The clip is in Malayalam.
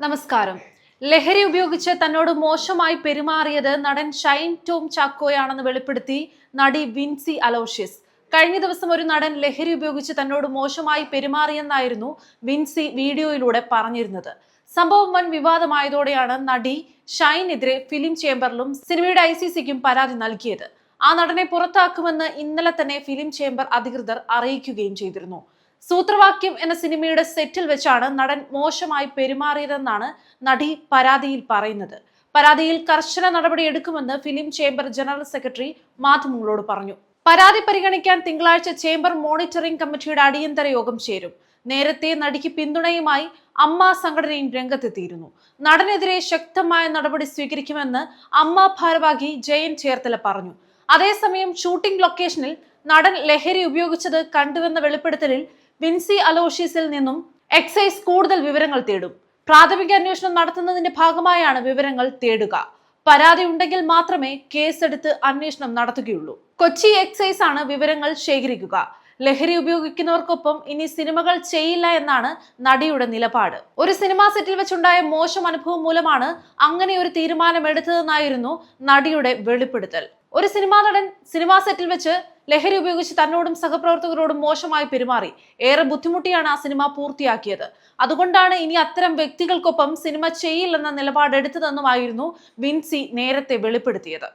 നമസ്കാരം. ലഹരി ഉപയോഗിച്ച് തന്നോട് മോശമായി പെരുമാറിയത് നടൻ ഷൈൻ ടോം ചാക്കോയാണെന്ന് വെളിപ്പെടുത്തി നടി വിൻസി അലോഷ്യസ്. കഴിഞ്ഞ ദിവസം ഒരു നടൻ ലഹരി ഉപയോഗിച്ച് തന്നോട് മോശമായി പെരുമാറിയെന്നായിരുന്നു വിൻസി വീഡിയോയിലൂടെ പറഞ്ഞിരുന്നത്. സംഭവം വൻ വിവാദമായതോടെയാണ് നടി ഷൈനെതിരെ ഫിലിം ചേംബറിലും സിനിമയുടെ ഐ സി സിക്കും പരാതി നൽകിയത്. ആ നടനെ പുറത്താക്കുമെന്ന് ഇന്നലെ തന്നെ ഫിലിം ചേംബർ അധികൃതർ അറിയിക്കുകയും ചെയ്തിരുന്നു. സൂത്രവാക്യം എന്ന സിനിമയുടെ സെറ്റിൽ വെച്ചാണ് നടൻ മോശമായി പെരുമാറിയതെന്നാണ് നടി പരാതിയിൽ പറയുന്നത്. പരാതിയിൽ കർശന നടപടി എടുക്കുമെന്ന് ഫിലിം ചേംബർ ജനറൽ സെക്രട്ടറി മാധ്യമങ്ങളോട് പറഞ്ഞു. പരാതി പരിഗണിക്കാൻ തിങ്കളാഴ്ച ചേംബർ മോണിറ്ററിംഗ് കമ്മിറ്റിയുടെ അടിയന്തര യോഗം ചേരും. നേരത്തെ നടിക്ക് പിന്തുണയുമായി അമ്മ സംഘടനയും രംഗത്തെത്തിയിരുന്നു. നടനെതിരെ ശക്തമായ നടപടി സ്വീകരിക്കുമെന്ന് അമ്മ ഭാരവാഹി ജയൻ ചേർത്തല പറഞ്ഞു. അതേസമയം ഷൂട്ടിംഗ് ലൊക്കേഷനിൽ നടൻ ലഹരി ഉപയോഗിച്ചത് കണ്ടുവെന്ന വെളിപ്പെടുത്തലിൽ വിൻസി അലോഷ്യസിൽ നിന്നും എക്സൈസ് കൂടുതൽ വിവരങ്ങൾ തേടും. പ്രാഥമിക അന്വേഷണം നടത്തുന്നതിന്റെ ഭാഗമായാണ് വിവരങ്ങൾ തേടുക. പരാതി ഉണ്ടെങ്കിൽ മാത്രമേ കേസെടുത്ത് അന്വേഷണം നടത്തുകയുള്ളൂ. കൊച്ചി എക്സൈസ് ആണ് വിവരങ്ങൾ ശേഖരിക്കുക. ലഹരി ഉപയോഗിക്കുന്നവർക്കൊപ്പം ഇനി സിനിമകൾ ചെയ്യില്ല എന്നാണ് നടിയുടെ നിലപാട്. ഒരു സിനിമാ സെറ്റിൽ വെച്ചുണ്ടായ മോശം അനുഭവം മൂലമാണ് അങ്ങനെ ഒരു തീരുമാനം എടുത്തതെന്നായിരുന്നു നടിയുടെ വെളിപ്പെടുത്തൽ. ഒരു സിനിമാ നടൻ സിനിമാ സെറ്റിൽ വെച്ച് ലഹരി ഉപയോഗിച്ച് തന്നോടും സഹപ്രവർത്തകരോടും മോശമായി പെരുമാറി. ഏറെ ബുദ്ധിമുട്ടിയാണ് ആ സിനിമ പൂർത്തിയാക്കിയത്. അതുകൊണ്ടാണ് ഇനി അത്തരം വ്യക്തികൾക്കൊപ്പം സിനിമ ചെയ്യില്ലെന്ന നിലപാടെടുത്തതെന്നുമായിരുന്നു വിൻസി നേരത്തെ വെളിപ്പെടുത്തിയത്.